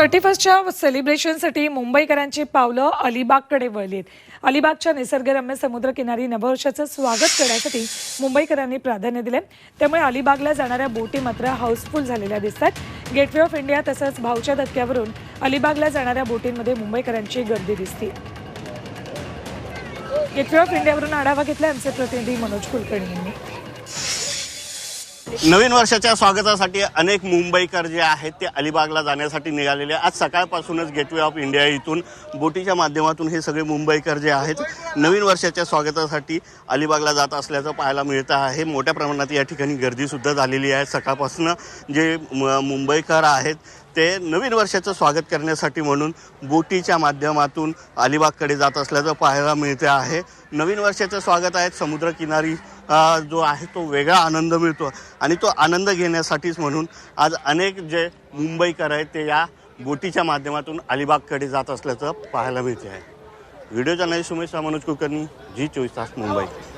Thirty फर्स्टच्या सेलिब्रेशनसाठी मुंबईकरांची पावलं अलिबागकडे वळलीत. अलिबागच्या निसर्गरम्य समुद्रकिनारी नववर्षाचं स्वागत करण्यासाठी मुंबईकरांनी प्राधान्य दिले त्यामुळे अलिबागला जाणाऱ्या बोटी मात्र हाऊसफुल झालेल्या दिसतात. गेटवे ऑफ इंडिया तसंच भाऊच्या धक्क्यावरून अलिबागला जाणाऱ्या बोटींमध्ये मुंबईकरांची गर्दी दिसते. गेटवे ऑफ इंडियावरून आढावा घेतला आमचे प्रतिनिधी मनोज कुलकर्णी यांनी. नवीन वर्षाच्या स्वागतासाठी अनेक मुंबईकर जे आहेत ते अलिबागला जाण्यासाठी निघालेले आज सकाळपासूनच गेटवे ऑफ इंडिया इथून बोटीच्या माध्यमातून हे सगळे मुंबईकर जे आहेत नवीन वर्षाच्या स्वागतासाठी अलिबागला जात असल्याचं पाहायला मिळतं आहे. मोठ्या प्रमाणात या ठिकाणी गर्दीसुद्धा झालेली आहे. सकाळपासून जे म- मुंबईकर आहेत ते नवीन वर्षाचं स्वागत करण्यासाठी म्हणून बोटीच्या माध्यमातून अलिबागकडे जात असल्याचं पाहायला मिळते आहे. नवीन वर्षाचं स्वागत आहे. समुद्रकिनारी जो आहे तो वेगळा आनंद मिळतो आणि तो आनंद घेण्यासाठीच म्हणून आज अनेक जे मुंबईकर आहेत ते या बोटीच्या माध्यमातून अलिबागकडे जात असल्याचं पाहायला मिळते आहे. Video journalist Umesh Manoj Kulkarni Zee ચોવીસ તાસ મુંબઈ.